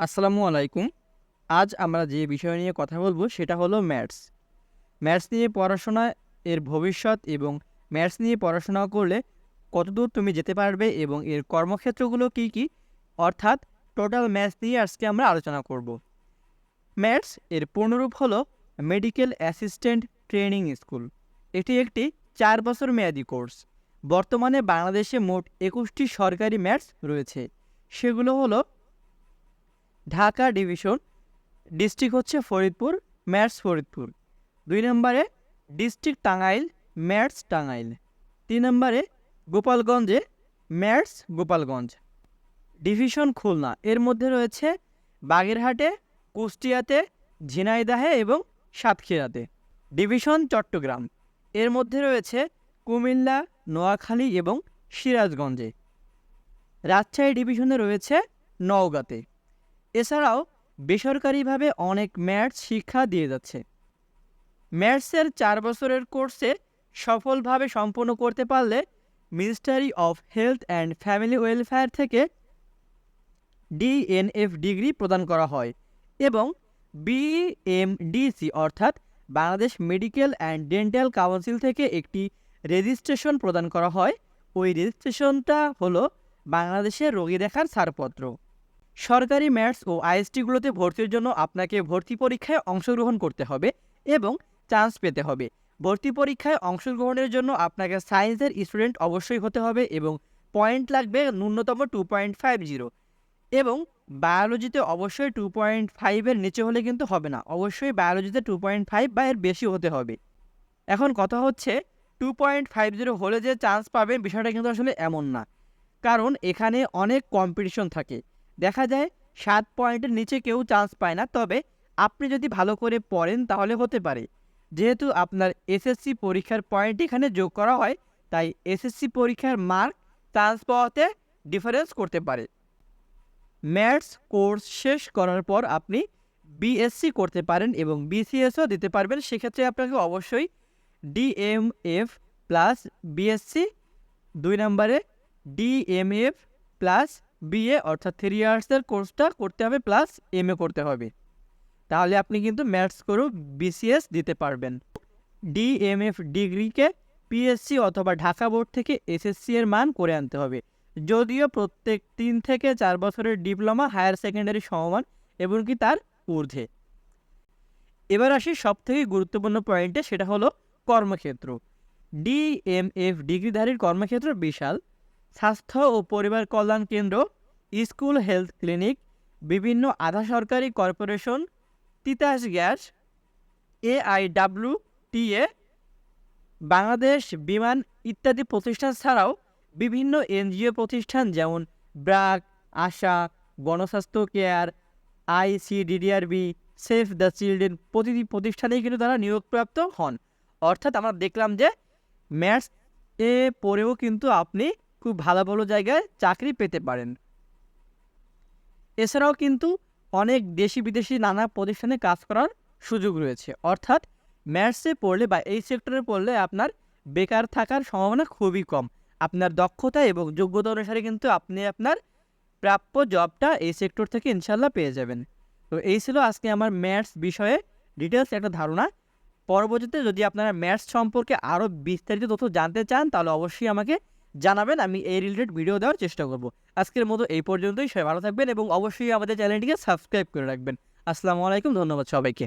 আসসালামু আলাইকুম। আজ আমরা যে বিষয় নিয়ে কথা বলব সেটা হলো ম্যাথস। ম্যাথস নিয়ে পড়াশোনা, এর ভবিষ্যৎ এবং ম্যাথস নিয়ে পড়াশোনা করলে কতদূর তুমি যেতে পারবে এবং এর কর্মক্ষেত্রগুলো কী কী? অর্থাৎ টোটাল ম্যাথস নিয়ে আজকে আমরা আলোচনা করব। ম্যাথস এর পূর্ণরূপ হলো মেডিকেল অ্যাসিস্ট্যান্ট ট্রেনিং স্কুল। এটি একটি চার বছর মেয়াদি কোর্স। বর্তমানে বাংলাদেশে মোট একুশটি সরকারি ম্যাথস রয়েছে। সেগুলো হলো ঢাকা ডিভিশন, ডিস্ট্রিক্ট হচ্ছে ফরিদপুর, ম্যাটস ফরিদপুর। দুই নম্বরে ডিস্ট্রিক্ট টাঙ্গাইল, ম্যাটস টাঙ্গাইল। তিন নম্বরে গোপালগঞ্জে, ম্যাটস গোপালগঞ্জ। ডিভিশন খুলনা, এর মধ্যে রয়েছে বাগেরহাটে, কুষ্টিয়াতে, ঝিনাইদাহে এবং সাতক্ষীরাতে। ডিভিশন চট্টগ্রাম, এর মধ্যে রয়েছে কুমিল্লা, নোয়াখালী এবং সিরাজগঞ্জে। রাজশাহী ডিভিশনে রয়েছে নওগাঁতে। এছাড়াও বেসরকারিভাবে অনেক ম্যাথস শিক্ষা দিয়ে যাচ্ছে। ম্যাথসের চার বছরের কোর্সে সফলভাবে সম্পন্ন করতে পারলে ministry of health and family welfare থেকে ডিএনএফ ডিগ্রি প্রদান করা হয় এবং বিএমডিসি অর্থাৎ Bangladesh medical and dental council থেকে একটি রেজিস্ট্রেশন প্রদান করা হয়। ওই রেজিস্ট্রেশনটা হলো বাংলাদেশের রোগী দেখার ছাড়পত্র। সরকারি ম্যাথস ও আইএসটিগুলোতে ভর্তির জন্য আপনাকে ভর্তি পরীক্ষায় অংশগ্রহণ করতে হবে এবং চান্স পেতে হবে। ভর্তি পরীক্ষায় অংশগ্রহণের জন্য আপনাকে সায়েন্সের স্টুডেন্ট অবশ্যই হতে হবে এবং পয়েন্ট লাগবে ন্যূনতম টু পয়েন্ট ফাইভ জিরো এবং বায়োলজিতে অবশ্যই টু পয়েন্ট ফাইভের নিচে হলে কিন্তু হবে না। অবশ্যই বায়োলজিতে টু পয়েন্ট ফাইভ বা এর বেশি হতে হবে। এখন কথা হচ্ছে টু পয়েন্ট ফাইভ জিরো হলে যে চান্স পাবেন বিষয়টা কিন্তু আসলে এমন না। কারণ এখানে অনেক কম্পিটিশন থাকে। দেখা যায় সাত পয়েন্টের নিচে কেউ চান্স পায় না, তবে আপনি যদি ভালো করে পড়েন তাহলে হতে পারে। যেহেতু আপনার এসএসসি পরীক্ষার পয়েন্ট এখানে যোগ করা হয়, তাই এসএসসি পরীক্ষার মার্ক চান্স পাওয়াতে ডিফারেন্স করতে পারে। ম্যাথস কোর্স শেষ করার পর আপনি বিএসসি করতে পারেন এবং বিসিএসও দিতে পারবেন। সেক্ষেত্রে আপনাকে অবশ্যই ডিএমএফ প্লাস বিএসসি দুই নম্বরে ডিএমএফ প্লাস বিএ অর্থাৎ থ্রি ইয়ার্সের কোর্সটা করতে হবে প্লাস এম এ করতে হবে। তাহলে আপনি কিন্তু ম্যাথস করেও বিসিএস দিতে পারবেন। ডিএমএফ ডিগ্রিকে পিএসসি অথবা ঢাকা বোর্ড থেকে এসএসসি এর মান করে আনতে হবে। যদিও প্রত্যেক তিন থেকে চার বছরের ডিপ্লোমা হায়ার সেকেন্ডারি সমমান এবং কি তার ঊর্ধ্বে। এবার আসি সব থেকে গুরুত্বপূর্ণ পয়েন্টে সেটা হলো কর্মক্ষেত্র। ডিএমএফ ডিগ্রিধারীর কর্মক্ষেত্র বিশাল। স্বাস্থ্য ও পরিবার কল্যাণ কেন্দ্র, স্কুল, হেলথ ক্লিনিক, বিভিন্ন আধা সরকারি corporation, Titas gas AIW TA Bangladesh Biman ইত্যাদি প্রতিষ্ঠান ছাড়াও বিভিন্ন এনজিও প্রতিষ্ঠান যেমন BRAC, ASA, Gonoshasthaya CARE, ICDDRB save the children প্রতিটি প্রতিষ্ঠানেই কিন্তু তারা নিয়োগপ্রাপ্ত হন। অর্থাৎ আমরা দেখলাম যে ম্যাথস এ পড়েও কিন্তু আপনি খুব ভালো ভালো জায়গায় চাকরি পেতে পারেন। এছাড়াও কিন্তু অনেক দেশি বিদেশি নানা প্রতিষ্ঠানে কাজ করার সুযোগ রয়েছে। অর্থাৎ ম্যাথসে পড়লে বা এই সেক্টরে পড়লে আপনার বেকার থাকার সম্ভাবনা খুবই কম। আপনার দক্ষতা এবং যোগ্যতা অনুসারে কিন্তু আপনি আপনার প্রাপ্য জবটা এই সেক্টর থেকে ইনশাল্লাহ পেয়ে যাবেন। তো এই ছিল আজকে আমার ম্যাথস বিষয়ে ডিটেলস একটা ধারণা। পরবর্তীতে যদি আপনারা ম্যাথস সম্পর্কে আরও বিস্তারিত তথ্য জানতে চান, তাহলে অবশ্যই আমাকে জানাবেন, আমি এই রিলেটেড ভিডিও দেওয়ার চেষ্টা করব। আজকের মতো এই পর্যন্তই, সবাই ভালো থাকবেন এবং অবশ্যই আমাদের চ্যানেলটিকে সাবস্ক্রাইব করে রাখবেন। আসসালামু আলাইকুম, ধন্যবাদ সবাইকে।